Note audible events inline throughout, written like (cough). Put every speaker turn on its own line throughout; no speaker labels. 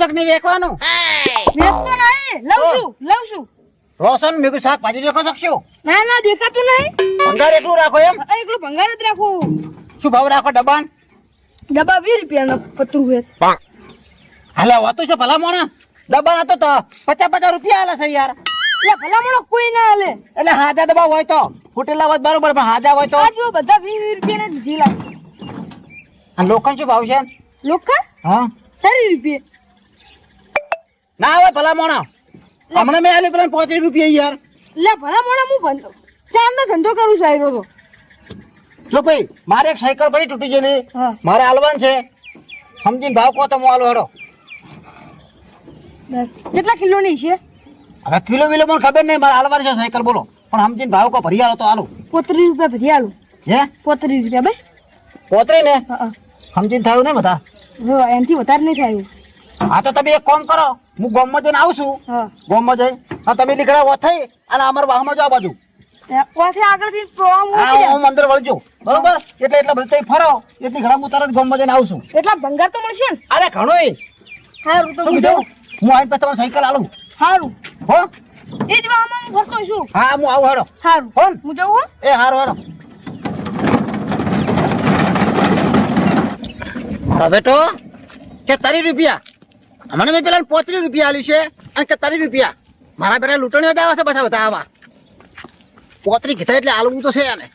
છો નહીં વેચવાનું
વેચતો નહીં. લઉં છું લઉં છું.
રોશન મેગું શાકભાજી વેચો છો કે શું
ના ના દેખાતું નહીં.
ભંગાર એકલું રાખો એમ?
એકલું ભંગાર જ રાખું.
શું ભાવ રાખો ડબ્બાન?
ડબ્બા વીસ રૂપિયાનો પતરું વેચ
હાલે હોતું છે ભલા મોણા ડબ્બા હતો તો પચાસ પચાસ રૂપિયા હાલે છે યાર.
એટલે ભલામણો કોઈ ના હાલે
એટલે હાજા ડબ્બા હોય તો. ફૂટેલા હોય તો બરોબર પણ હાજા હોય તો.
આ જો બધા વીસ વીસ રૂપિયાના દીધી લાગે
આ લોકન શું ભાવ છે?
લોખા
હા.
ત્રીસ રૂપિયા.
ના આવે ભલા મોણા. હમણાં મેં આલી પેલા પોત્રીસ રૂપિયા યાર.
લે ભલા મોણા હું બંધ ચાંદનો ધંધો કરું છું આવ્યો તો.
જો ભાઈ મારે એક સાયકલ પડી તૂટી ગયેલી.
ને
મારે હાલવાન છે. સમજીને ભાવ કહો તો હું હાલો હેડો.
કેટલા કેટલા કિલોની છે?
હવે કિલો વિલો મને ખબર નહીં મારે હાલવાની છે સાયકલ બોલો. પણ સમજીને ભાવ કહો ભરી હાલો તો હાલો
પોત્રીસ રૂપિયા ભરી આલું.
હે?
પોત્રીસ રૂપિયા બસ.
પોત્રી ને. સમજીને થયું ને બધા?
એનાથી વધારે નહીં થાય
હા તો તમે એક કામ કરો. હું ગોમમાં જઈને આવું છું. ગોમમાં જઈ. હા તમે નીકળ્યા હોત અને અમારા વાહમાં જો આ બાજુ
ત્યાંથી આગળથી પ્રોગ્રામ
હા હું અંદર વળજો. બરોબર? એટલે એટલે બધું તઈ ફરો. એટલી ઘણા હું તરત ગોમમાં જઈને આવું છું.
એટલા ભંગાર તો મળશે ને?
અરે ઘણો એ.
સારું તો હું જાઉં.
હું આવીને પછી તમારી સાયકલ આલું.
સારું
હો?
એ જ વાહમાં હું ફરતો છું.
હા હું આવું હેડો.
સારું
હો
હું જાઉં હો?
એ હારો હેડો. હા તો કે તારી રૂપિયા? હમણાં મેં પેલા પોત્રીસ રૂપિયા આલ્યું છે અને કે તારી રૂપિયા. મારા બેટા લૂંટણીઓ જ છે બધા બધા આવા. પોત્રી કીધા એટલે આલવું તો છે આને.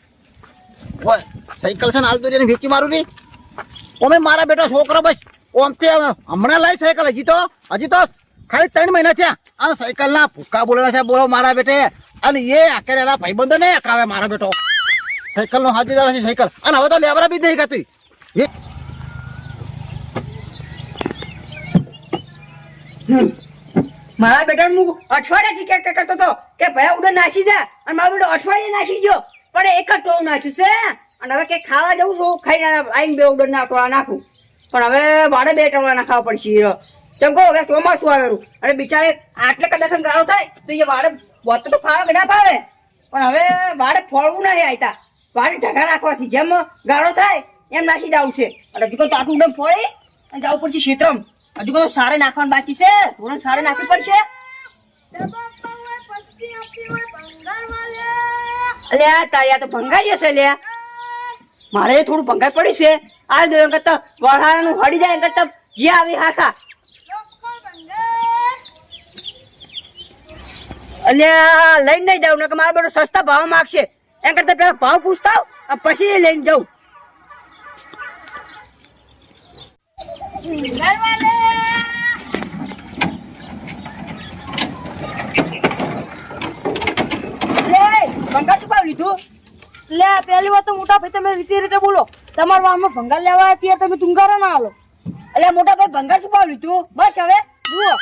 ઓય, સાયકલ છે ને હાલ તો એને વેચી મારું નહીં. ઓમે મારા બેટા છોકરો બસ ઓમ તે હમણાં લાવી સાયકલ, હજી તો હજી તો ખાલી ત્રણ મહિના થયા. અને સાયકલ ના ભૂકા બોલેલા છે, બોલો મારા બેટે. અને એ આકેલા ભાઈબંધો ને કાવે મારા બેટો. સાયકલ નો હાજીદાર છે સાયકલ. અને હવે તો લેવરા બી નહીં ગતું
મારા બેટા હું અઠવાડિયાથી કે કરતો હતો કે ભાઈ ઉડે નાસી જા અને મારો બેટો અઠવાડિયે નાસી ગયો પણ એક જ ટોળ નાખ્યું છે અને હવે કે ખાવા જવું છું ખાઈને આવીને બે ઉડન ના ટોળા નાખું. પણ હવે વાડે બે ટોળા નાખવા પડશે ચમ કહો, હવે ચોમાસું આવેલું? અને બિચારે આટલે કદાચ ગાળો થાય, તો એ વાડે વત તો ફાવે કે ના ફાવે પણ હવે વાડે ફળવું નહીં આવતા વાડે ઢગા રાખવા જેમ ગાળો થાય, એમ નાસી જવું છે. અને હજુ તો આટલું ઉડમ ફળે, અને જવું પડશે ક્ષેત્રમ હજુ તો સારે નાખવાનું બાકી છે. થોડું સારે નાખવી પડશે. અલ્યા, તારી તો ભંગાઈ જશે લ્યા મારે થોડું ભંગાર પડ્યું છે. આ દો એમ કરતા વરહાનું હળી જાય એમ કરતા જે આવી હાસા. અલ્યા, લઈને નહીં જાઉં ને કે મારા બેટો સસ્તા ભાવ માગશે. એમ કરતા પેલા ભાવ પૂછતા પછી લઈને જાઉં લે ભંગાર શું લીધું?
લે પહેલી વાત તો મોટા ભાઈ તમે રીતે રીતે બોલો. તમારા વાહમાં ભંગાર લેવા અત્યારે તમે તુંગારા ના હાલો.
અલ્યા મોટા ભાઈ ભંગાર શું ભાવ લીધું? બસ હવે.
જુઓ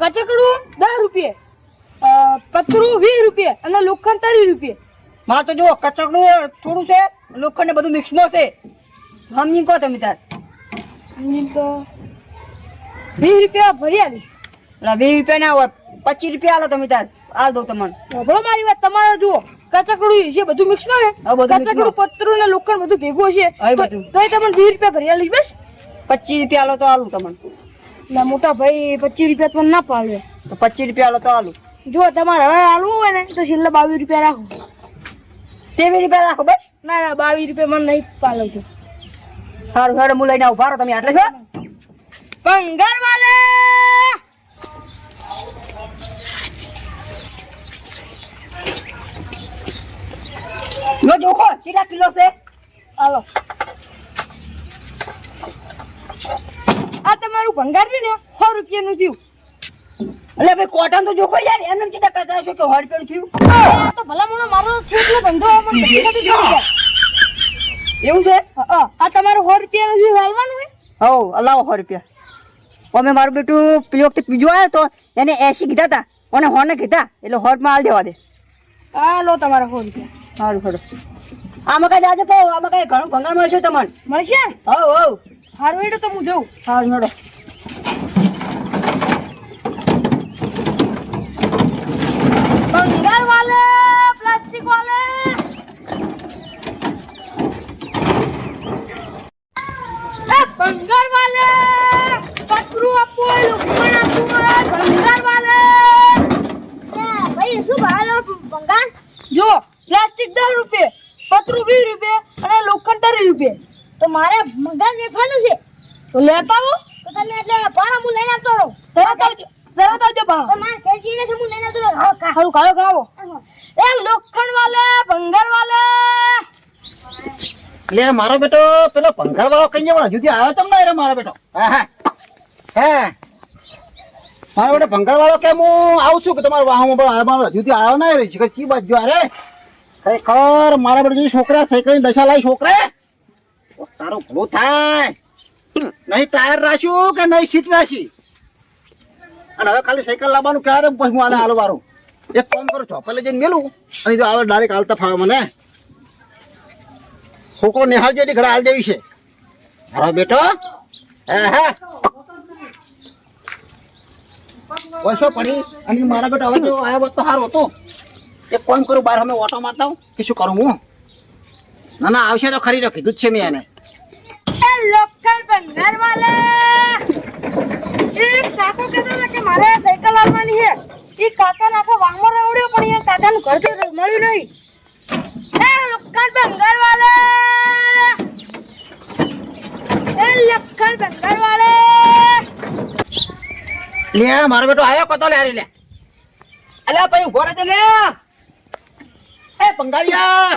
કચકડું દસ રૂપિયે પતરું વીસ રૂપિયે અને લોખંડ ત્રીસ રૂપિયે.
મારે તો જો કચકડું થોડું છે લોખંડ ને બધું મિક્સમાં છે. સમજી કહો તમે તાર.
એની તો વીસ રૂપિયા ભરી આલી
એટલે વીસ રૂપિયા ના હોય પચીસ રૂપિયા આલો તમે તાર આલ દઉં તમને.
સાંભળો મારી વાત તમારે જુઓ કચકડું છે બધું મિક્સમાં
હા,
કચકડું પતરું ને લોખંડ બધું ભેગું
એ
તો તમને વીસ રૂપિયા ભરી આલીશ બસ.
પચીસ રૂપિયા આલો તો આલું તમને.
એટલે મોટા ભાઈ પચીસ રૂપિયા તમને ના પાડે.
તો પચીસ રૂપિયા આલો તો આલું.
જો તમારે હવે આલવું હોય ને તો છેલ્લા બાવીસ રૂપિયા રાખો.
તેવી રૂપિયા રાખો બસ.
ના ના બાવીસ રૂપિયા મને નહીં પાલવતું
સારું હેડો હું લઈને આવું. ભારો તમે આટલે છો?
પંગર વાલે!
લો જોખો કેટલા કિલો છે?
હાલો. આ તમારું ભંગાર બી ને સો રૂપિયાનું થયું.
એટલે ભાઈ કોટન તો જોખો યાર. એમ ચીતા કચરા છો કે હળ પેડ થયું
તો ભલા મને મારો ધંધો પણ ધંધો બી પડી જાય.
એવું છે.
આ તમારું સો રૂપિયા થયું હાલવાનું હોય
હો લાવો સો રૂપિયા. અમે મારું બેટું પેલી વખતે પીજો આવ્યો તો એને એસી કીધા હતા અને હોને કીધા એટલે હોટમાં હાલ દેવા દે.
આ લો તમારા સો રૂપિયા.
સારું સારું આમાં કઈ જાજો કહો આમાં કઈ ઘણું ભંગાર મળશે તમને?
મળશે?
હો હો
સારું હેડો તો હું જઉં.
સારું હેડો
ભંગાર વાલે પ્લાસ્ટિક વાલે એ ભંગાર વાલે પતરું આપો લેતા આવો
તો તમે એટલે ભાડા હું લઈને આવતો રહું
તરત આવજો તરત આવજો બા
તો મારે ઘેર જઈને છે હું લઈને આવતો રહું હા કા
ખાવું ખાઓ ખાવો એ લોખંડ વાલે ભંગાર વાલે
લે મારો બેટો પેલો પંખર વાળો કઈ જવાનો જુદી આવ્યો તમને રે મારો બેટો? હા હા. હે. મારો બેટો પંખર વાળો કેમ હું આવું છું કે તમારો વાહમાં પણ મારો હજુ આવ્યો ના રે? છે કી બાજુ અરે ખરેખર મારા બેટો જો છોકરા સાયકલની દશા લાવી છોકરા? તારો ભલું થાય. નહીં ટાયર રાખ્યું કે નહીં સીટ રાખી અને હવે ખાલી સાયકલ લાવવાનું ક્યારે પછી હું આને હાલો વારું એક કામ કરું ચોપલે જઈને મેલું. અને જો આવે ડાયરેક્ટ હાલતા ફાવે મને. છોકરો નિહાળ જેથી ઘરે હાલ દેવી છે. હા બેટો. હે હે. વર્ષો પડી? અને મારા બેટા હવે જો આવ્યો તો સારું હતું. એક કોમ કરું, બહાર અમે ઓટો મારતા આવું. કે શું કરું હું? ના ના, આવશે તો ખરી કીધું જ છે મેં એને.
લોકલ ભંગાર વાલે! એ કાકો કહેતા હતા કે મારે સાયકલ આવવાની છે. એ કાકા નાખો વાંગમાં રવડ્યો પણ એ કાકાનું ઘર તો મળ્યું નહીં. એ લોખંડ ભંગાર વાલે એ લોખંડ ભંગાર વાલે
લે મારો બેટો આવ્યો કતો લે લે. અલ્યા ભાઈ ઊભો રહેજે લે. એ પંગારિયા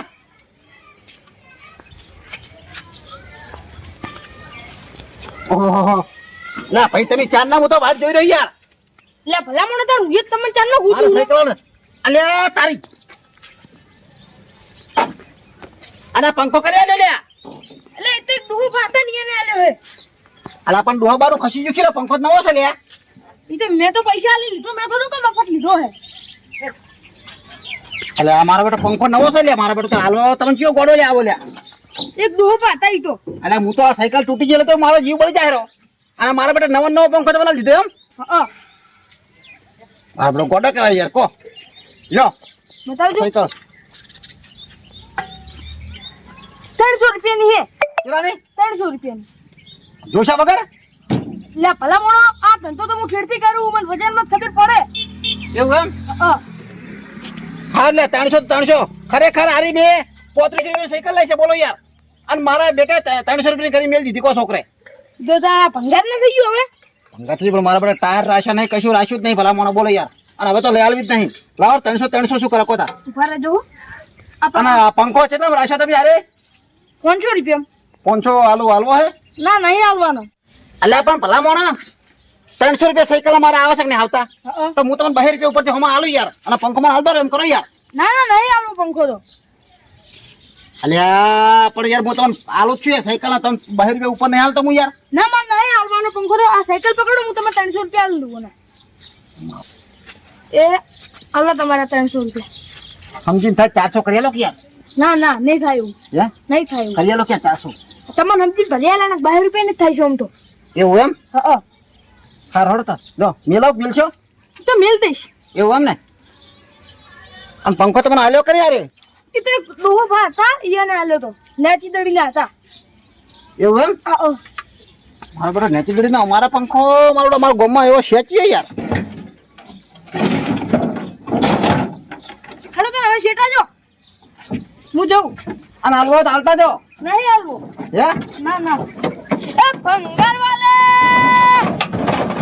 ના ભાઈ તમે ચાર ના હું તો વાત જોઈ રહી યાર.
લે ભલા મને તો હું તમને
ચાર
નો
સાયકલ ને તારી અને પંખો કર્યા લે. લ્યા
એટલે એ તો એક ભાતા નહીં એને આલ્યો હે.
અલા પણ ડોહા બારું ખસી ગયું છે પંખો જ નવો છે
એ તો મેં તો પૈસા આલી લીધો મેં થોડું તો મફત લીધો હે.
એટલે મારો બેટો પંખો નવો છે લે મારો બેટો તો હાલવા તમે કયો ગોડો લે આવો લ્યા
એક ડૂહું ભાતા ઈ તો.
અલ્યા હું તો આ સાયકલ તૂટી ગયેલો તો મારો જીવ બળી જાય અને મારા બેટા નવો નવો પંખો તમને લીધો એમ.
હા
આપણો ગોડો કહેવાય યાર કો. લ્યો.
બતાવજો.
સાયકલ
રૂપિયાની હે?
જોરાની ની
ત્રણસો રૂપિયાની.
જોશા વગર?
લે ભલા મોણો આ ધંધો તો હું ખેડતી કરું મને વજનમાં ખબર પડે.
એવું એમ?
હા
લે ત્રણસો તો ત્રણસો. ખરેખર હારી બે પોત્રીસ રૂપિયા સાયકલ લઈ છે બોલો યાર. અને મારા બેટા ત્રણસો રૂપિયા કરી મેળ દીધી કો છોકરે.
જો તારા ભંગાત ના થઈ ગયો હવે.
ભંગાથી પણ મારા બેટા ટાયર રાખ્યા નહીં કશું રાખ્યું જ નહીં ભલા મોણો બોલો યાર. અને હવે તો લઈ આલવી જ નહીં. લાવો ત્રણસો ત્રણસો શું કરો કોતા અને પંખો કેટલા રાખ્યો તમે યારે?
પાંચસો રૂપિયા.
પાંચસો આલુ હાલવો હે?
ના નહીં હાલવાનો.
અલ્યા પણ ભલા મોણા ત્રણસો રૂપિયા સાયકલ મારે આવે છે કે નહીં આવતા? તો હું તમને બહાર રૂપિયા ઉપરથી હમણાં આલુ યાર. અને પંખો માં હાલતો એમ કરો યાર.
ના ના નહીં હાલવો પંખો તો.
અલ્યા પણ યાર હું તમને આલું છું સાયકલ. તમે બહાર રૂપિયા ઉપર નહીં હાલતો હું યાર?
ના મારે નહીં હાલવાનો પંખો તો. આ સાયકલ પકડો હું તમને ત્રણસો રૂપિયા આલી દઉં ને એ હાલો તમારા ત્રણસો રૂપિયા.
સમજીને થાય ચારસો કરી આલો કે યાર?
ના ના નહીં થાય
હે?
નહીં થાય એવું.
કરી આલો કે ચારસો
તમને સમજી ભલે ને બાર રૂપિયા ને થાય છે આમ તો.
એવું એમ?
હા
હાર હડતા લો મેલાવ છો
તો મેલ દઈશ.
એવું એમ ને? આમ પંખો તમને આલ્યો કરી અરે
એ તો એક ડોહો ભા હતા એને આલ્યો તો. નેચી દડી ના હતા.
એવું એમ?
હા.
મારા બધા નેચી દડી ના અમારા પંખો મારો મારા ગોમમાં એવો શેચીએ યાર
હાલો તો હવે શેટા જો હું જઉં
અને હાલવો તો હાલતા જો
નહીં હાલવો.
હે?
ના ના. એ ભંગાર વાલે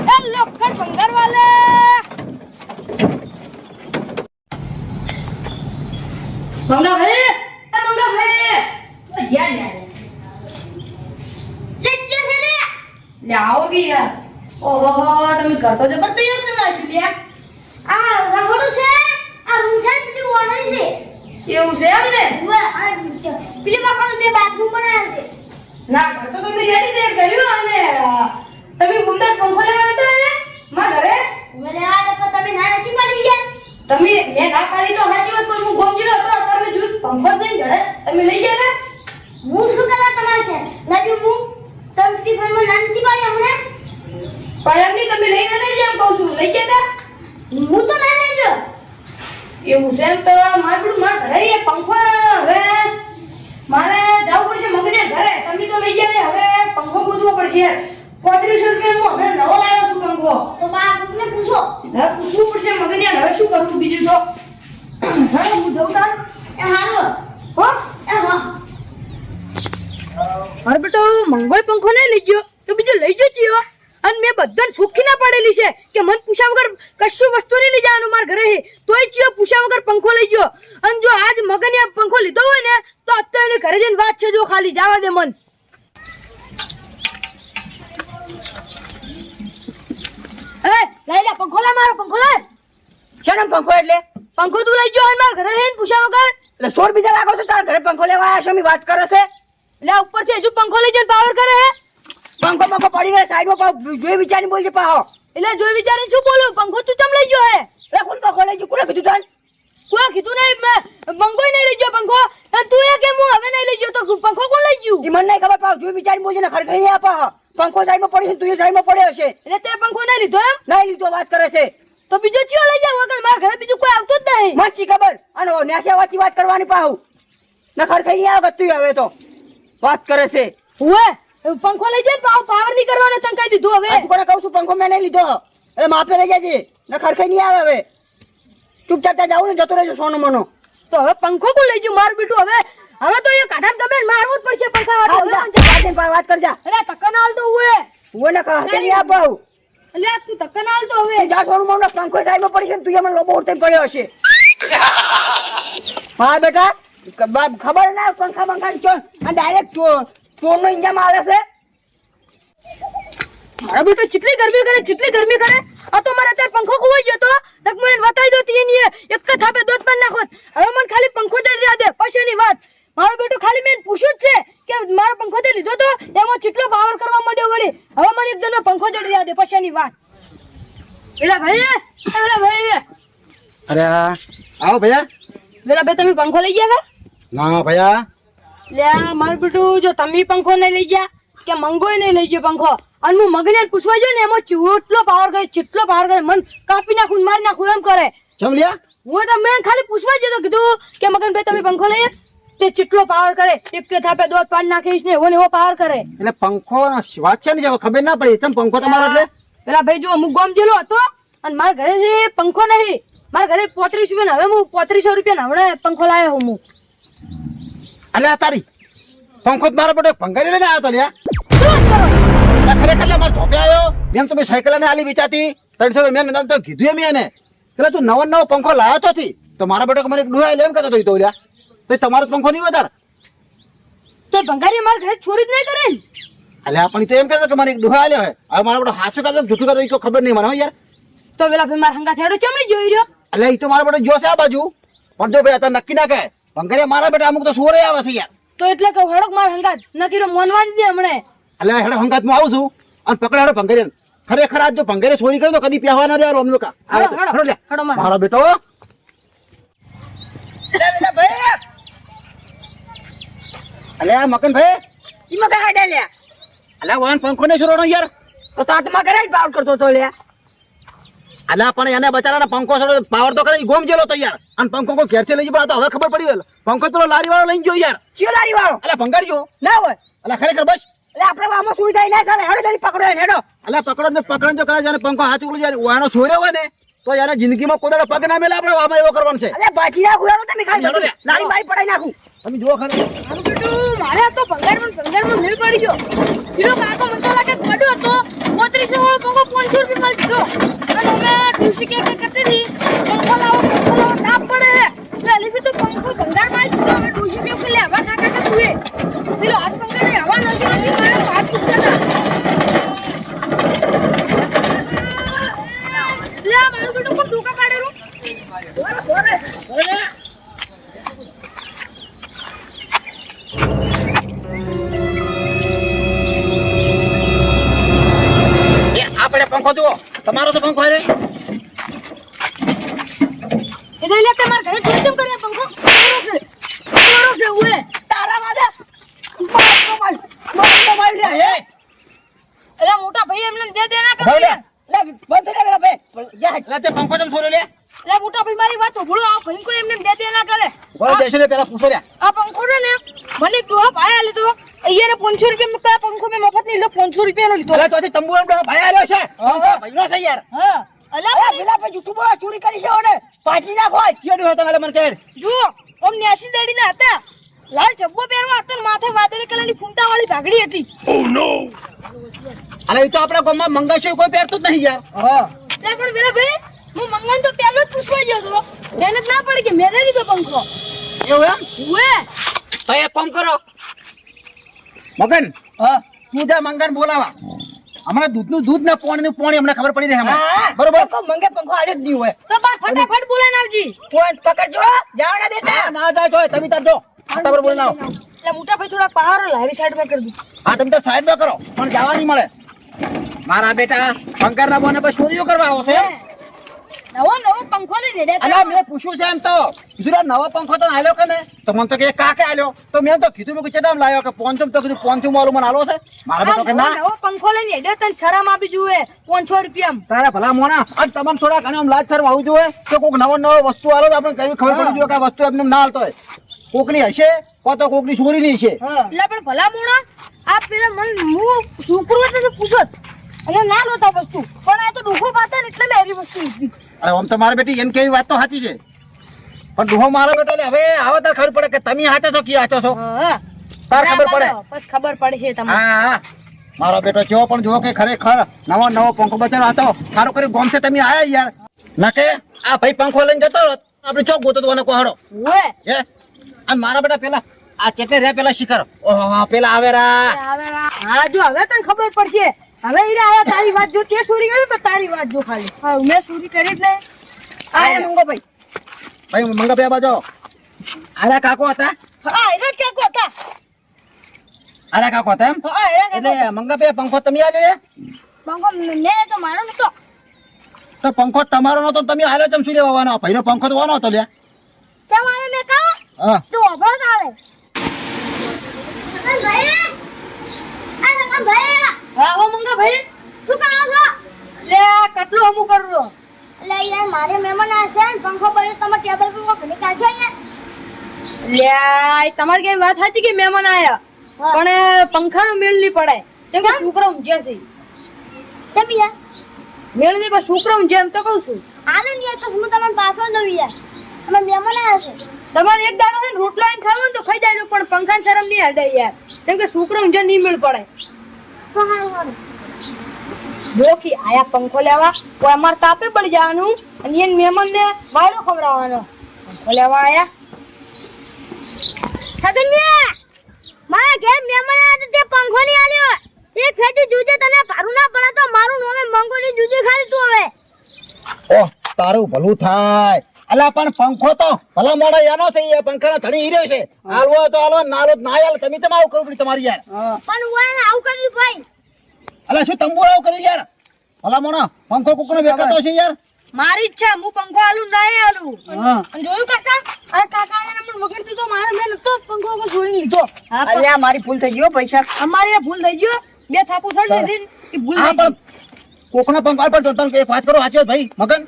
એ લોખંડ ભંગાર વાલે મંગા ભાઈ એ મંગા ભાઈ જ્યાં લ્યા લે આવો ગયા ઓહો તમે ઘર તો જબર તૈયાર કરી નાખ્યું લ્યા
આ રહોડું છે આ રૂમ છે ને પેલી ઓરડી છે
એવું છે એમ ને?
પેલી બાકાનું બે બાથરૂમ બનાવ્યા છે.
ના ઘર તો તમે રેડી તૈયાર કર્યું અને તમે ગુમદાર પંખો લેવા આવતા હે મારા ઘરે?
મને આ તો તમે ના નથી પડી ગયા?
તમે મેં ના પાડી તો હાજી વાત પણ હું ગોમજીલો હતો તમે જૂથ પંખો જ નહીં ઘરે તમે લઈ ગયા ને?
હું શું કરવા તમારે કે લાગ્યું હું. તમે ટિફિનમાં ના નથી પાડી હમણે
પણ એમ નહીં તમે લઈને નહીં જેમ કહું છું. લઈ ગયા?
હું તો ના લઈ ગયો
એવું છે એમ તો મારું મારા ઘરે પંખો હવે મારે જવું પડશે મગને ઘરે. તમે તો લઈ ગયા ને હવે પંખો ગોતવો પડશે. પોત્રીસો રૂપિયાનો હવે નવો લાવ્યો છું પંખો.
તો બા પૂછો.
પૂછવું પડશે મગને હવે શું કરવું બીજું તો હવે હું જઉં તાર
એ હાલો
હો
એ હા
મારો બેટો મંગોય પંખો નહીં લઈ ગયો તો બીજો લઈ ગયો કશું વસ્તુ નહીં લઈ જવાનું મારા ઘરે તોય ચિયો પૂછ્યા વગર પંખો લઈ ગયો અને જો આજ મગને પંખો લીધો હોય ને તો અત્યારે ઘરે જઈને વાત છે જો ખાલી જવા દે મન એ લઈ લે પંખો લે મારો પંખો લે
શેનો પંખો એટલે?
પંખો તું લઈ ગયો અને મારા ઘરે જઈને પૂછ્યા વગર?
એટલે સોળ બીજા લાગો છો? તારા ઘરે પંખો લેવા આવ્યા છો? મી વાત કરે છે?
લે ઉપરથી હજુ પંખો લઈ જઈને પાવર કરે હે?
પંખો પંખો પડી ગયો સાઈડમાં પાવ જોઈ વિચારી બોલજે પાહો.
એટલે જોઈ વિચારી શું બોલું? પંખો તું ચમ લઈ ગયો હે?
એટલે કોણ પંખો લઈ ગયો? કોને કીધું તને?
કોઈ કીધું નહીં? મે મંગોય નહીં લઈ ગયો પંખો. તું એ કે હું હવે નહીં લઈ ગયો? તો પંખો કોણ લઈ ગયું?
મને નહીં ખબર પાવ જોઈ વિચારી બોલજે ને ખરેખર આપા પંખો સાઈડમાં પડ્યો છે તું એ સાઈડમાં પડ્યો હશે
એટલે તે પંખો નહીં લીધો એમ?
નહીં લીધો વાત કરે છે.
તો બીજો ચિયો લઈ જાવ વગર મારા ઘરે બીજું કોઈ આવતું જ નહીં
મને ખબર અને નેસે વાતી વાત કરવાની પાહુ નખર થઈ નહીં આવે તું હવે તો વાત કરે છે
હુએ પંખો લઈ જાય પાવ પાવર નહીં કરવાનો તને કહી દીધું હવે
કોને કહું છું પંખો મેં નહીં લીધો એ માપે રહી જાય નખર ખાઈ નહીં આવે હવે ચૂપચાપ ત્યાં જાવું ને જતો રહેજો સોનો મનો
તો હવે પંખો કોણ લઈ ગયું મારું બેટું હવે હવે તો એ કાઢા તમે મારવું જ પડશે પંખા
વાત કરજા
એટલે તકન ના હાલતો હુએ
હુએ એને કહે નહીં આપાવ
એટલે તું તક્કા ના હાલતો હવે
જા સોનું મનો પંખો સાઈડમાં પડી છે તું એમાં લોબો ઉડતે પડ્યો હશે. (laughs) હા બેટા? ખબર ના પંખા પંખા ચો ડાયરેક્ટ ચોર નો ઇંજામ આવે છે.
મારા બી તો ચીટલી ગરમી કરે ચીટલી ગરમી કરે. આ તો મારા અત્યારે પંખો ખોવાઈ ગયો તો. નક એને બતાવી દો તી એક જ થાપે દોત પણ નાખોત હવે મને ખાલી પંખો દડ રહ્યા દે. પછીની વાત. મારો બેટું ખાલી મેં પૂછ્યું જ છે કે મારો પંખો તે લીધો તો? એમાં ચીટલો પાવર કરવા માંડ્યો વળી? હવે મને એક જણનો પંખો જ રહ્યા દે પછીની વાત. એલા ભાઈ એલા ભાઈ
અરે આવો ભૈયા.
વેલા ભાઈ તમે પંખો લઈ ગયા હતા
ના ભૈયા.
લે મારું બેટું જો તમે પંખો નહીં લઈ ગયા કે મંગોય નહીં લઈ ગયો પંખો? અને હું મગને પૂછવા ગયો ને એમાં ચેટલો પાવર કરે ચેટલો પાવર કરે મન કાપી નાખું મારી નાખું એમ કરે.
કેમ લ્યા?
હું તો મેં ખાલી પૂછવા જ તો કીધું કે મગન ભાઈ તમે પંખો લઈએ તે ચેટલો પાવર કરે. એક કે થાપે દોત પાડી નાખીશ ને એવો ને એવો પાવર કરે.
એટલે પંખો વાત છે ને જો ખબર ના પડી. તમ પંખો તમારો એટલે?
પેલા ભાઈ જો હું ગોમ જેલો હતો અને મારા ઘરે જે પંખો નહીં મારા ઘરે પોત્રીસ રૂપિયા હવે હું પોત્રીસો રૂપિયા હમણાં પંખો લાવ્યો હું.
આ તારી. પંખો મારો પડ્યો ભંગારી લઈને આવ્યો તો લ્યા. ખરેખર મારે ધોપે આવ્યો? મેમ તમે સાયકલ ને આલી વિચાતી. ત્રણસો રૂપિયા મેં તો કીધું એમ એને. એટલે તું નવો નવો પંખો લાવ્યો તો થી. તો મારા બેટો મને ડુહાય લેમ હતો તો લ્યા. તો તમારો પંખો નહીં વધારે?
તો ભંગારી મારા ઘરે છોડી જ નહીં કરે?
એટલે આપણ તો એમ કહેતો કે મારે એક ડુહાઈ આલ્યો હે હવે મારા બેટો હાચું કહેતો કે જૂઠું કહેતો એ તો ખબર નહીં મને હો યાર.
તો પેલા ભાઈ મારા હંગા થેડો ચમડી જોઈ રહ્યો?
એટલે એ તો મારા બેટો જોશે આ બાજુ. પણ જો ભાઈ અત્યારે નક્કી ના કહે ભંગારી મારા બેટા અમુક તો સોરે આવે છે યાર.
તો એટલે કે હડક મારા હંગા નકીરો મોનવા જ દે હમણે.
એટલે હેડો હંગાતમાં આવું છું. અને પકડે હેડો ભંગારી ખરેખર આજ જો ભંગારી ચોરી કરે તો કદી પ્યાવા ના રહ્યા યાર અમને
હેડો, હેડો,
હેડો લે.
મારો.
મારો બેટો અલે આ મકન ભાઈ?
ઈમાં કઈ હાડે લે.
અલે વાન પંખો ને છોડો યાર?
તો તાટમાં કરે જ પાવર કરતો તો લે.
અલે પણ એને બચારાને પંખો છોડો પાવર તો કરે ગોમ જેલો તો યાર અને પંખો કોઈ ઘેરથી લઈ જવા તો હવે ખબર પડી ગયો પંખો પેલો લારી વાળો લઈને ગયો યાર.
ચિયો લારી વાળો
અલે ભંગારી ગયો
ના હોય.
અલે ખરેખર બસ.
અલે આપણે આમાં સુઈ જાય ના ચાલે. હેડો જલ્દી પકડો હેડો.
અલે પકડો ને પકડો જો કરે જાને પંખો હાથ ઉકળી જાય. વાનો છોર્યો હોય ને. તો યાર જિંદગીમાં કોઈ પગ ના મેલે આપણે આમાં એવો કરવાનું છે.
અલે બાજી નાખું હેડો તમે ખાલી. લારી બારી પડાઈ નાખું.
તમે જો ખરું
મારું બેટું મારે આ તો ભંગારમાં ભંગારમાં મેળ પડી ગયો. કીધો કાકો એટલે તે પંખો તમ છોર્યો લે? લે બુટા ભાઈ મારી વાત સાંભળો આ પંખો એમને દે દે ના કરે.
બોલ દેશે ને પેલા પૂછો લ્યા
આ પંખો ને મને દોહા ભાઈ લીધો. અહીંયા પાંચસો રૂપિયા મુકા પંખો મેં મફત નહીં લો પાંચસો રૂપિયા લીધો.
અલા તોથી તંબુ એમ ભાઈ આલ્યો છે. ભાઈનો છે યાર.
હા. અલા
પેલા ભાઈ જૂઠું બોલા ચોરી કરી છે ઓને. પાટી નાખો આજ
કેડું હતો મારે મને કેડ
જો ઓમ દેડી ના હતા. લાલ જબ્બો પહેરવા હતો ને માથે વાદળી કલરની ફૂંટા વાળી ભાગડી હતી.
અલે એ તો આપણા ગામમાં મંગાશે કોઈ પહેરતું જ નહીં યાર.
હા.
અરે ભાઈ? હું મંગન તો પહેલો જ પૂછવા ગયો હતો એને જ ના પડે કે મેં લીધો પંખો.
એવું એમ?
ઉએ
ભાઈ એક કામ કરો. મગન
હા.
તું જા મંગન બોલાવા. હમણાં દૂધનું દૂધ ને પોણી નું
પોણી
હમણાં
ખબર
તો બસ ફટાફટ મોટા ભાઈ થોડા પહાડો લારી સાઈડમાં કરો.
પણ જવા નહીં મળે. મારા બેટા શંકર ના બોને પછી શું કરવા આવશે
નવો નવો પંખો લઈ દે
અલા મેં પૂછ્યું છે એમ તો. જુરા નવો પંખો તો આલ્યો કે ને તો મને તો કે કાકે આલ્યો? તો મેં તો કીધું મેં કીધું લાવ્યો કે? પોંચમ તો કીધું પોંચમ વાળું મને આલો છે? મારા બેટો કે ના?
નવો પંખો લઈને એડે તને શરમ આપી જુએ. પાંચસો રૂપિયા
તારા ભલા મોણા અને તમને થોડા ઘણા આમ લાજ શરમ આવવું જોઈએ કે કોઈક નવો નવો વસ્તુ આલો તો આપણે કઈ ખબર પડી જોઈએ કે વસ્તુ એમને ના આલતો હોય. કોકની હશે કો તો કોકની ચોરીની છે
એટલે પણ ભલા મોણા આ પેલા મને હું છોકરો છે પૂછત અને ના લોતા વસ્તુ. પણ આ તો ડોખો પાતા એટલે મેં વસ્તુ લીધી
અરે આમ તો મારે બેટી એમ કેવી વાત તો સાચી છે. પણ ડોહો મારો બેટો એટલે હવે આવે તાર ખબર પડે કે તમે હાચો છો કે હાચો છો? તાર ખબર પડે?
બસ ખબર પડશે તમને.
હા હા. મારો બેટો જો પણ જો કે ખરેખર નવો નવો પંખો બચાવ હતો. સારું કરી ગોમ છે તમે આયા યાર. ના કે આ ભાઈ પંખો લઈને જતો રહો આપણે ચોક ગોતો તો કોહડો. હે? અને મારા બેટા પેલા આ કેટલે રે પેલા શિખર. ઓહો પેલા આવે રા
હવે આ- હા જો હવે તને ખબર પડશે. હવે ઈરા આયા તારી વાત જો તે ચોરી કરી પણ તારી વાત જો ખાલી. હા મેં ચોરી કરી જ નહીં.
આયા મંગો ભાઈ
ભાઈ મંગા બે બાજો આરા કાકો હતા?
હા ઈરા કાકો હતા.
આરા કાકો હતા એમ?
હા
એટલે મંગા ભાઈ પંખો તમે આલ્યો છે?
પંખો મેં તો મારો નતો.
તો પંખો તમારો નતો તમે આલ્યો ચમ શું લેવા આવવાનો? ભાઈનો પંખો તો વાનો હતો લ્યા.
ચમારે મે કા
હા.
તું અભળ તારે
ભાઈ આ ભાઈ
હા ઓ મંગા ભાઈ
શું કરો છો?
લે કેટલું હમું કરું છું?
એટલે યાર મારે મહેમાન આવશે ને પંખો પડ્યો તમે ટેબલ પર ઘણી કાઢો યાર.
લે તમારી કઈ વાત સાચી કે મહેમાન આયા? પણ પંખાનો મેળ નહીં પડે. કેમ કે છોકરો ઊંઘે છે.
કેમ યાર?
મેળ નહીં પણ છોકરો ઊંઘે એમ તો કહું છું.
આનું નહીં તો હું તમને પાછો દઉં યાર. તમે મહેમાન આવશે
તમારે એક દાડો છે ને રોટલો ખાવો ને તો ખાઈ જાય પણ પંખાને શરમ નહીં હટે યાર. કેમ કે છોકરો ઊંઘ્યા નહીં મેળ પડે.
હારું
આયા પંખો લેવા કોઈ અમાર તાપે પડી જવાનું? અને એને મહેમાન ને વાયરો ખવડાવવાનો. પંખો લેવા આયા.
સગન્યા મારા ઘેર મહેમાન આવ્યા તે પંખો નહીં આલ્યો. એ ફેટી જુજે તને ભારું ના પડે તો મારું નોમે મંગોની જુજે ખાલી તું હવે.
ઓહ તારું ભલું થાય. અલા પણ પંખો તો ભલા મોડા એનો છે એ પંખાનો ધણી હીર્યો છે. હાલવો તો હાલવો નાલો ના હાલ તમે તમે આવું કરવું પડ્યું તમારી યાર.
પણ હું આવું કર્યું ભાઈ
અલા શું તંબુ આવું કર્યું યાર? ભલા મોણા પંખો કુકનો વેકાતો છે યાર?
મારી ઈચ્છા હું પંખો હાલું ના
હાલું.
અને જોયું કાકા? અરે કાકા ને મને વગર દીધો મારે મેં નતો પંખો વગર છોડી લીધો. અરે
આ મારી ભૂલ થઈ ગયો પૈસા.
અમારી આ ભૂલ થઈ ગયો બે થાપુ છોડી દીધી ભૂલ થઈ
પણ કોકનો પંખો હાલ પણ તને એક વાત કરો સાચી ભાઈ મગન?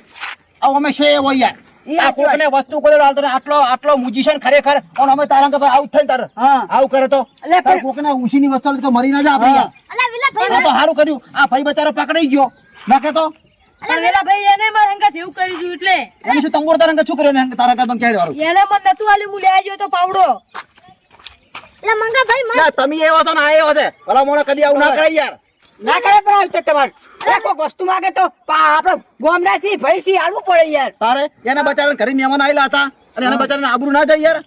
આવો અમે છે એવો યાર. કોકને વસ્તુ કોઈ હાલતો આટલો આટલો મુજીશન ખરેખર અને અમે તારા કે આવું થાય ને આવું કરે તો.
અલે
કોકને ઉશીની વસ્તુ તો મરી ના જાય આપણે
હા.
યાર.
અલા વિલા ભાઈ
આ તો સારું કર્યું. આ ભાઈ બચારો પકડાઈ ગયો. ના કે તો?
પણ વેલા ભાઈ એને મારા એવું કરી દીધું એટલે.
એને શું તંગોર તારા અંગે શું કર્યું એને? તારા બંધ વાળું
એને મને નતું આલ્યું હું લેવા ગયો તો પાવડો.
એટલે મંગા ભાઈ
તમે એવો છો ને આ એવો છે. ભલા મોણા કદી આવું ના કરાય યાર.
ના કરે પણ આવી તો તમારે. અરે કોઈક વસ્તુ માંગે તો પા- આપણે ગોમડા છીએ ભાઈ છી આલવું પડે યાર.
તારે એના બચારાને ઘરે મહેમાન આવેલા હતા અને એના બચારાને આબરૂ ના જાય યાર.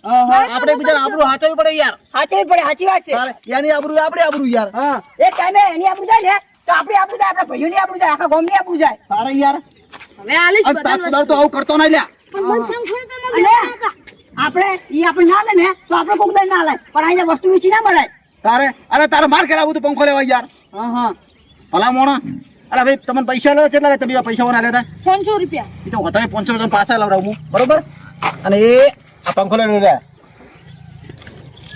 આપણે બીજાને આબરૂ હાચવી પડે યાર.
સાચવી પડે સાચી વાત છે.
એની આબરૂ આપણે આબરૂ યાર.
હા. એ ટાઈમે એની આપણું જાય ને તો આપણી આબરૂ જાય આપણા ભાઈઓની આબરૂ જાય આખા ગામની આબરૂ જાય.
તારે યાર.
હવે આલીશ બધાને
તો આવું કરતો નહીં લ્યા.
પણ મન
આપણે ઈ આપણે ના લે ને તો આપણે કોક દર ના લે પણ અહીંયા વસ્તુ વેચી ના મળે.
તારે અરે તારે માર કરાવું તું પંખો લેવા યાર.
હા હા.
ભલા મોણા અરે ભાઈ તમને પૈસા લે કેટલા લે? તમે પૈસા ના લેતા?
પાંચસો રૂપિયા.
એ તો વધારે પાંચસો રૂપિયા પાછા લાવડાવું હું બરોબર? અને એ આ પંખો લઈને લે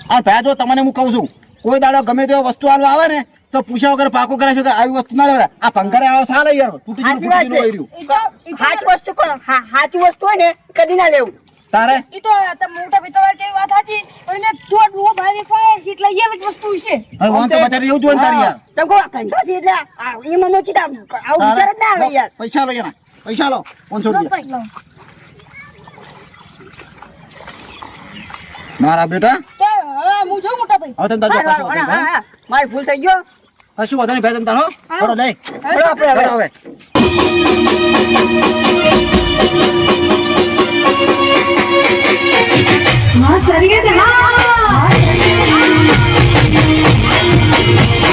આ ભાઈ જો તમને હું કહું છું કોઈ દાડો ગમે તેવો વસ્તુ આલવા આવે ને તો પૂછ્યા વગર પાકો કરાવશું કે આવી વસ્તુ ના લેવા આ પંખરે આવો સાલે યાર? તૂટી ગયું ફૂટી ગયું રહ્યું.
સાચી વસ્તુ સાચી વસ્તુ હોય ને કદી ના લેવું.
તારે?
એ તો મોટા પિતા કેવી વાત હતી પણ મેં તો ડુઓ ભાઈ નીકળ્યા છે એટલે એ વસ્તુ છે
હવે વાંધો બચારી એવું જોઈએ તારી યાર.
તમે કહો કંઠો છે એટલે એ મને ચીતા આવું વિચાર જ ના આવે યાર.